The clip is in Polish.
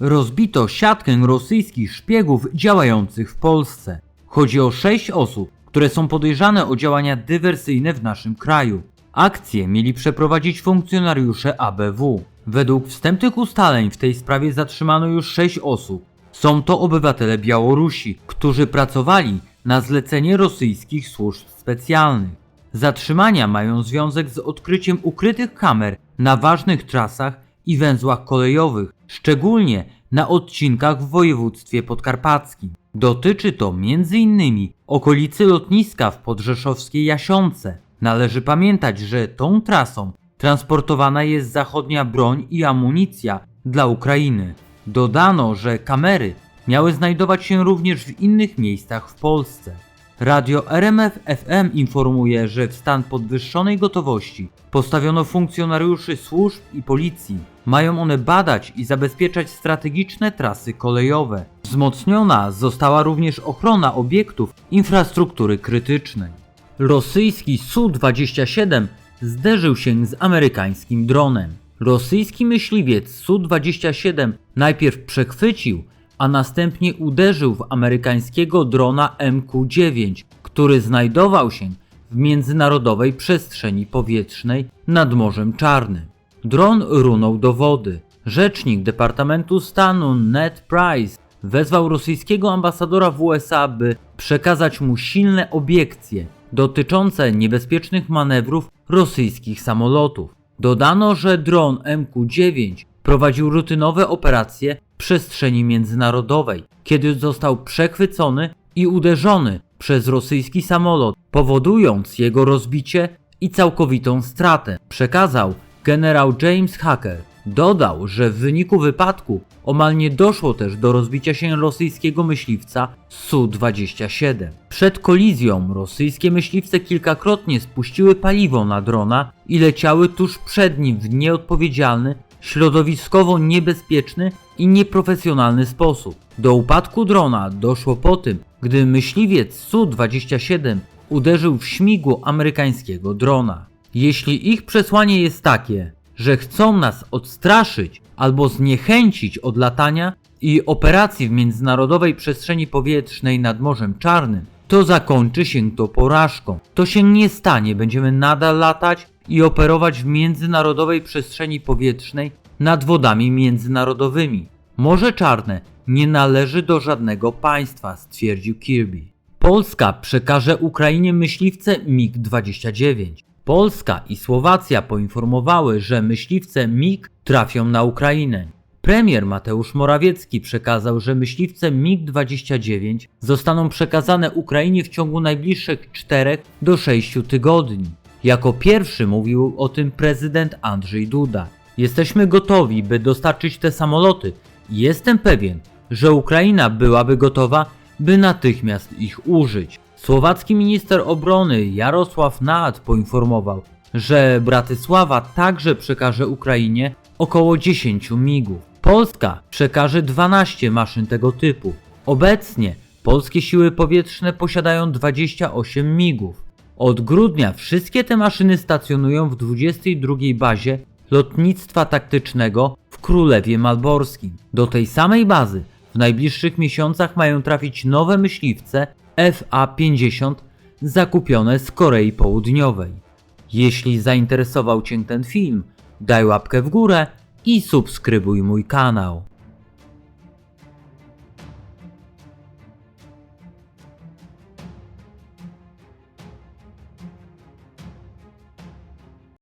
rozbito siatkę rosyjskich szpiegów działających w Polsce. Chodzi o sześć osób, które są podejrzane o działania dywersyjne w naszym kraju. Akcję mieli przeprowadzić funkcjonariusze ABW. Według wstępnych ustaleń w tej sprawie zatrzymano już sześć osób. Są to obywatele Białorusi, którzy pracowali na zlecenie rosyjskich służb specjalnych. Zatrzymania mają związek z odkryciem ukrytych kamer na ważnych trasach i węzłach kolejowych, szczególnie na odcinkach w województwie podkarpackim. Dotyczy to m.in. okolicy lotniska w podrzeszowskiej Jasiące. Należy pamiętać, że tą trasą transportowana jest zachodnia broń i amunicja dla Ukrainy. Dodano, że kamery miały znajdować się również w innych miejscach w Polsce. Radio RMF FM informuje, że w stan podwyższonej gotowości postawiono funkcjonariuszy służb i policji. Mają one badać i zabezpieczać strategiczne trasy kolejowe. Wzmocniona została również ochrona obiektów infrastruktury krytycznej. Rosyjski Su-27 zderzył się z amerykańskim dronem. Rosyjski myśliwiec Su-27 najpierw przechwycił, a następnie uderzył w amerykańskiego drona MQ-9, który znajdował się w międzynarodowej przestrzeni powietrznej nad Morzem Czarnym. Dron runął do wody. Rzecznik Departamentu Stanu Ned Price wezwał rosyjskiego ambasadora w USA, by przekazać mu silne obiekcje dotyczące niebezpiecznych manewrów rosyjskich samolotów. Dodano, że dron MQ-9 prowadził rutynowe operacje przestrzeni międzynarodowej, kiedy został przechwycony i uderzony przez rosyjski samolot, powodując jego rozbicie i całkowitą stratę, przekazał generał James Hacker. Dodał, że w wyniku wypadku omal nie doszło też do rozbicia się rosyjskiego myśliwca Su-27. Przed kolizją rosyjskie myśliwce kilkakrotnie spuściły paliwo na drona i leciały tuż przed nim w nieodpowiedzialny, środowiskowo niebezpieczny i nieprofesjonalny sposób. Do upadku drona doszło po tym, gdy myśliwiec Su-27 uderzył w śmigło amerykańskiego drona. Jeśli ich przesłanie jest takie, że chcą nas odstraszyć albo zniechęcić od latania i operacji w międzynarodowej przestrzeni powietrznej nad Morzem Czarnym, to zakończy się to porażką. To się nie stanie, będziemy nadal latać i operować w międzynarodowej przestrzeni powietrznej nad wodami międzynarodowymi. Morze Czarne nie należy do żadnego państwa, stwierdził Kirby. Polska przekaże Ukrainie myśliwce MiG-29. Polska i Słowacja poinformowały, że myśliwce MiG trafią na Ukrainę. Premier Mateusz Morawiecki przekazał, że myśliwce MiG-29 zostaną przekazane Ukrainie w ciągu najbliższych 4 do 6 tygodni. Jako pierwszy mówił o tym prezydent Andrzej Duda. Jesteśmy gotowi, by dostarczyć te samoloty. Jestem pewien, że Ukraina byłaby gotowa, by natychmiast ich użyć. Słowacki minister obrony Jarosław Naad poinformował, że Bratysława także przekaże Ukrainie około 10 migów. Polska przekaże 12 maszyn tego typu. Obecnie polskie siły powietrzne posiadają 28 migów. Od grudnia wszystkie te maszyny stacjonują w 22 bazie lotnictwa taktycznego w Królewie Malborskim. Do tej samej bazy w najbliższych miesiącach mają trafić nowe myśliwce FA-50 zakupione z Korei Południowej. Jeśli zainteresował Cię ten film, daj łapkę w górę i subskrybuj mój kanał.